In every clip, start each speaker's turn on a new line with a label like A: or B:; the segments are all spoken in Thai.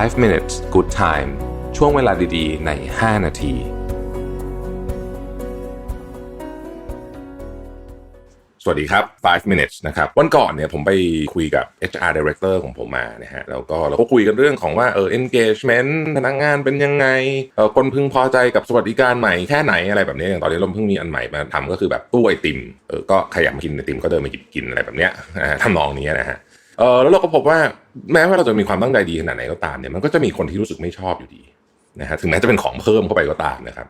A: 5 minutes good time ช่วงเวลาดีๆ ใน 5 นาที
B: สวัสดีครับ 5 minutes นะครับ วันก่อนเนี่ยผมไปคุยกับ HR director ของผมมานะฮะ แล้วก็เราก็คุยกันเรื่องของว่าเออ engagement พนักงานเป็นยังไง เออคนพึงพอใจกับสวัสดิการใหม่แค่ไหนอะไรแบบนี้ อย่างตอนนี้เราเพิ่งมีอันใหม่มาทำก็คือแบบตู้ไอติม เออ ก็ใครอยากมากินไอติมก็เดินมาหยิบกินอะไรแบบเนี้ยทำนองนี้นะฮะ เออแล้วเราก็พบว่าแม้ว่าเราจะมีความตั้งใจดีขนาดไหนก็ตามเนี่ยมันก็จะมีคนที่รู้สึกไม่ชอบอยู่ดีนะฮะถึงแม้จะเป็นของเพิ่มเข้าไปก็ตามนะครับ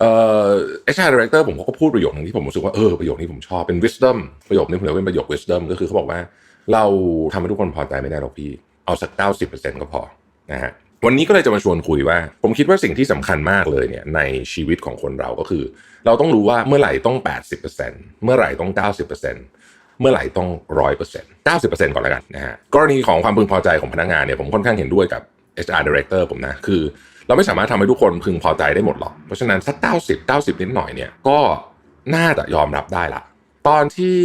B: เอ่อ HR director ผมเขาก็พูดประโยคนึงที่ผมรู้สึกว่าเออประโยคนี้ผมชอบเป็น wisdom ประโยคนี้ผมเรียกว่าเป็นประโยค wisdom ก็คือเขาบอกว่า เราทำให้ทุกคนพอใจไม่ได้หรอกพี่ เอาสัก 90%ก็พอนะฮะวันนี้ก็เลยจะมาชวนคุยว่า ผมคิดว่าสิ่งที่สำคัญมากเลยเนี่ยในชีวิตของคนเราก็คือ เราต้องรู้ว่าเมื่อไหร่ต้อง 80%เมื่อไหร่ต้อง 90%เเมื่อไหร่ต้อง100% 90%ก่อนแล้วกันนะฮะกรณีของความพึงพอใจของพนักงานเนี่ยผมค่อนข้างเห็นด้วยกับ HR director ผมนะคือ เราไม่สามารถทำให้ทุกคนพึงพอใจได้หมดหรอก เพราะฉะนั้นสักเก้าสิบเก้าสิบนิดหน่อยเนี่ยก็น่าจะยอมรับได้ละ ตอนที่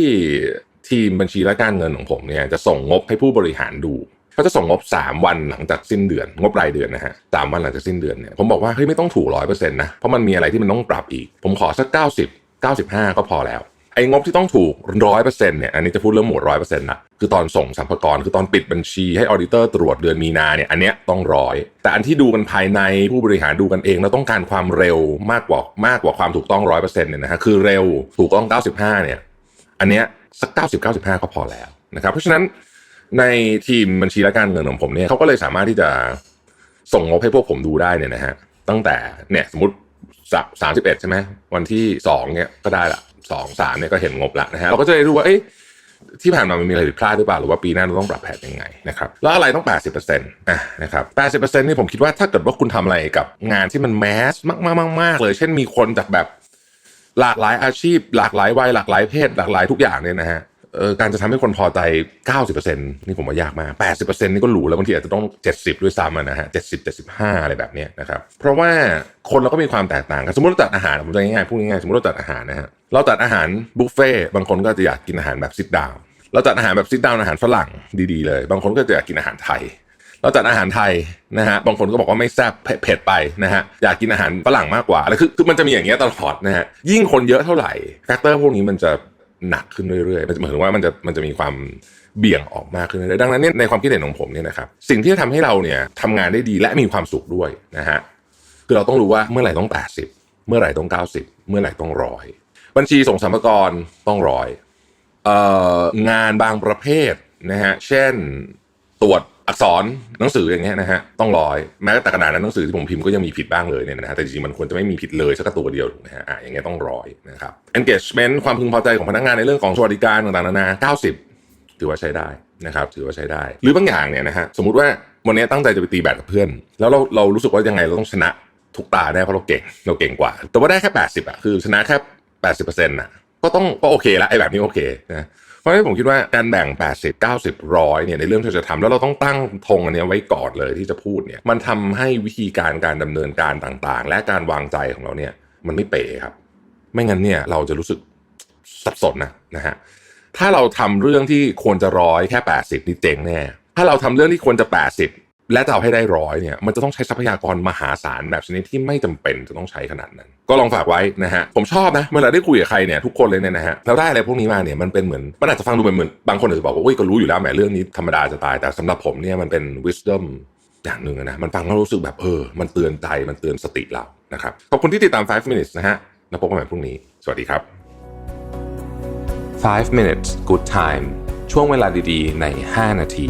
B: ทีมบัญชีและการเงินของผมเนี่ยจะส่งงบให้ผู้บริหารดูเขาจะส่งงบ 3 วันหลังจากสิ้นเดือน งบรายเดือนนะฮะสามวันหลังจากสิ้นเดือนเนี่ยผมบอกว่าเฮ้ยไม่ต้องถูกร้อยเปอร์เซ็นต์นะ เพราะมันมีอะไรที่มันต้องปรับอีก ผมขอสักเก้าสิบเก้าสิบห้าก็พอแล้ว ไอ้งบที่ต้องถูกร้อยเปอร์เซ็นต์เนี่ยอันนี้จะพูดเรื่องหมวดร้อยเปอร์เซ็นต์ละคือตอนส่งสัมภาระคือตอนปิดบัญชีให้ออดิเตอร์ตรวจเดือนมีนาเนี่ยอันเนี้ยต้องร้อย แต่อันที่ดูกันภายในผู้บริหารดูกันเอง แล้วต้องการความเร็วมากกว่ามากกว่าความถูกต้องร้อยเปอร์เซ็นต์เนี่ยนะฮะคือเร็วถูกต้องเก้าสิบห้าเนี่ยอันเนี้ยสักเก้าสิบเก้าสิบห้าก็พอแล้วนะครับเพราะฉะนั้นในทีมบัญชีและการเงินของผมเนี่ยเขาก็เลยสามารถที่จะส่งงบให้พวกผมดูได้เนี่ยนะฮะตั้งแต่เนี่ยสมมติสามสิบเอ็ดใช่ไหมวันที่สองเนี่ยก็ได้ละ สองสามเนี่ยก็เห็นงบละนะฮะเราก็จะได้รู้ว่าเอ๊ะที่ผ่านมามันมีอะไรผิดพลาดหรือเปล่าหรือว่าปีหน้าเราต้องปรับแผนยังไงนะครับแล้วอะไรต้อง 80%อน่ะนะครับ 80%นี่ผมคิดว่าถ้าเกิดว่าคุณทำอะไรกับงานที่มันแมสมากๆมากๆเลย เช่นมีคนจากแบบหลากหลายอาชีพ หลากหลายวัยหลากหลายเพศหลากหลายทุกอย่างเนี่ยนะฮะ ออการจะทำให้คนพอใจ 90%นี่ผมว่ายากมาก 80%นี่ก็หรูแล้วบางทีอาจจะต้อง 70 ด้วยซ้ำอะนะฮะ 70 75 อะไรแบบนี้นะครับ เพราะว่าคนเราก็มีความแตกต่างกัน สมมติเราจัดอาหาร ผมจะง่ายๆพูดง่ายๆ สมมติเราจัดอาหารนะฮะ เราจัดอาหารบุฟเฟ่บางคนก็จะอยากกินอาหารแบบซิดดาวเราจัดอาหารแบบซิดดาวอาหารฝรั่งดีๆเลย บางคนก็จะอยากกินอาหารไทย เราจัดอาหารไทยนะฮะ บางคนก็บอกว่าไม่แซ่บเผ็ดไปนะฮะ อยากกินอาหารฝรั่งมากกว่า แล้วคือคือมันจะมีอย่างเงี้ยตลอดนะฮะ ยิ่งคนเยอะเท่าไหร่ แฟกเตอร์พวกนี้มันจะ หนักขึ้นเรื่อยๆมันหมายถึงว่ามันจะมันจะมีความเบี่ยงออกมากขึ้นเรื่อยๆดังนั้นเนี่ยในความคิดเห็นของผมเนี่ยนะครับสิ่งที่จะทำให้เราเนี่ยทำงานได้ดีและมีความสุขด้วยนะฮะคือเราต้องรู้ว่าเมื่อไหร่ต้อง 80 เมื่อไหร่ต้อง 90 เมื่อไหร่ต้องร้อยบัญชีส่งสัมภาระต้องร้อยงานบางประเภทนะฮะเช่นตรวจ อักษรหนังสืออย่างเงี้ยนะฮะต้องร้อยแม้แต่กระดาษนั้นหนังสือที่ผมพิมพ์ก็ยังมีผิดบ้างเลยเนี่ยนะฮะแต่จริงๆมันควรจะไม่มีผิดเลยสักตัวเดียวถูกไหมฮะอะอย่างเงี้ยต้องร้อยนะครับ engagement ความพึงพอใจของพนักงานในเรื่องของสวัสดิการต่างๆนานา 90 ถือว่าใช้ได้นะครับถือว่าใช้ได้ หรือบางอย่างเนี่ยนะฮะสมมติว่าวันนี้ตั้งใจจะไปตีแบดกับเพื่อน แล้วเราเรารู้สึกว่ายังไงเราต้องชนะทุกตาแน่เพราะเราเก่งเราเก่งกว่า แต่ว่าได้แค่ 80อะคือชนะแค่ 80%น่ะก็ต้องก็โอเคละไอ้แบบนี้โอเคนะ ราะฉะนั้นผมคิดว่าการแบ่ง 80 90ร้อยเนี่ยในเรื่องที่จะทำแล้วเราต้องตั้งธงอันนี้ไว้ก่อนเลยที่จะพูดเนี่ยมันทำให้วิธีการการดำเนินการต่างๆ และการวางใจของเราเนี่ยมันไม่เป๋ครับ ไม่งั้นเนี่ยเราจะรู้สึกสับสนนะนะฮะถ้าเราทำเรื่องที่ควรจะร้อยแค่ 80 นี่เจ๋งแน่ถ้าเราทำเรื่องที่ควรจะ 80 และจะเอาให้ได้ร้อยเนี่ยมันจะต้องใช้ทรัพยากรมหาศาลแบบชนิดที่ไม่จำเป็นจะต้องใช้ขนาดนั้น ก็ลองฝากไว้นะฮะผมชอบนะเวลาได้คุยกับใครเนี่ยทุกคนเลยเนี่ยนะฮะแล้วได้อะไรพวกนี้มาเนี่ยมันเป็นเหมือนมันอาจจะฟังดูเหมือนบางคนอาจจะบอกว่าอุ้ยก็รู้อยู่แล้วแหมเรื่องนี้ธรรมดาจะตายแต่สำหรับผมเนี่ยมันเป็น wisdom อย่างหนึ่งนะมันฟังแล้วรู้สึกแบบเออ มันเตือนใจมันเตือนสติเรานะครับขอบคุณที่ติดตาม 5 minutes นะฮะแล้วพบกันใหม่พรุ่งนี้ สวัสดีครับ
A: 5 minutes good time ช่วงเวลาดีๆ ใน 5 นาที